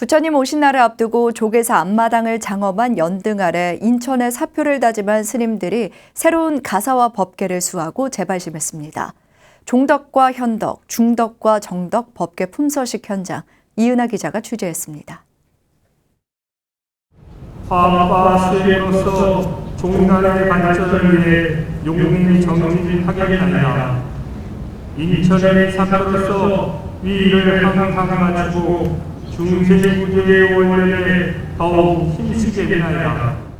부처님 오신 날을 앞두고 조계사 앞마당을 장엄한 연등 아래 인천의 사표를 다짐한 스님들이 새로운 가사와 법계를 수하고 재발심했습니다. 종덕과 현덕, 중덕과 정덕 법계 품서식 현장 이은하 기자가 취재했습니다. 종단의 발전을 위해 용민이 정진하겠나이다. 인천의 사표로서 위를 항상 맞추고 중세구조의 원년에 더욱 힘쓰겠나이다.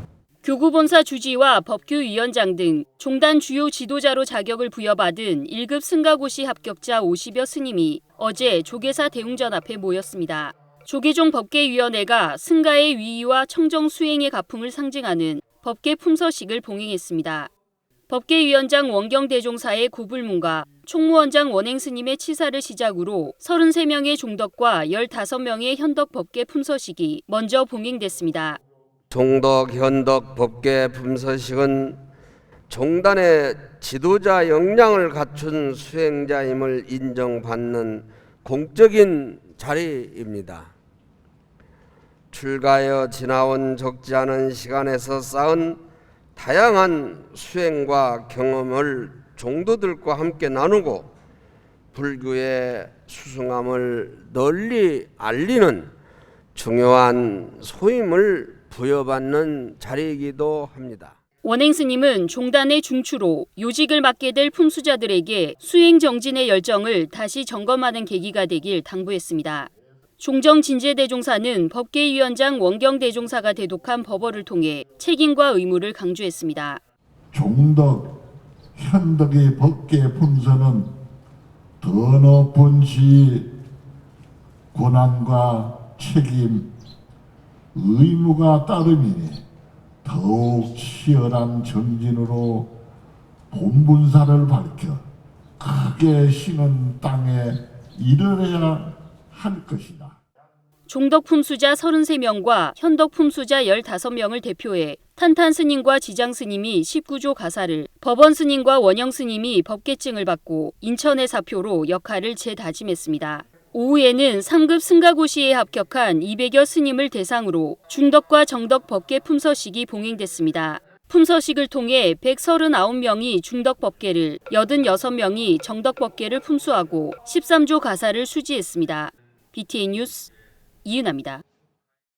교구본사 주지와 법규위원장 등 종단 주요 지도자로 자격을 부여받은 1급 승가고시 합격자 50여 스님이 어제 조계사 대웅전 앞에 모였습니다. 조계종 법계위원회가 승가의 위의와 청정 수행의 가풍을 상징하는 법계 품서식을 봉행했습니다. 법계위원장 원경 대종사의 고불문과 총무원장 원행 스님의 치사를 시작으로 33명의 종덕과 15명의 현덕 법계 품서식이 먼저 봉행됐습니다. 종덕 현덕 법계 품서식은 종단의 지도자 역량을 갖춘 수행자임을 인정받는 공적인 자리입니다. 출가하여 지나온 적지 않은 시간에서 쌓은 다양한 수행과 경험을 종도들과 함께 나누고 불교의 수승함을 널리 알리는 중요한 소임을 부여받는 자리이기도 합니다. 원행 스님은 종단의 중추로 요직을 맡게 될 품수자들에게 수행 정진의 열정을 다시 점검하는 계기가 되길 당부했습니다. 종정 진제대종사는 법계위원장 원경 대종사가 대독한 법어를 통해 책임과 의무를 강조했습니다. 종덕, 현덕의 법계 품서는 더 높은 시 고난과 책임, 의무가 따름이니 더욱 치열한 정진으로 본분사를 밝혀 크게 쉬는 땅에 이르러야 할 것이다. 종덕 품수자 33명과 현덕 품수자 15명을 대표해 탄탄 스님과 지장 스님이 19조 가사를, 법원 스님과 원영 스님이 법계증을 받고 인천의 사표로 역할을 재다짐했습니다. 오후에는 3급 승가고시에 합격한 200여 스님을 대상으로 중덕과 정덕 법계 품서식이 봉행됐습니다. 품서식을 통해 139명이 중덕 법계를, 86명이 정덕 법계를 품수하고 13조 가사를 수지했습니다. BTN 뉴스 이은아입니다.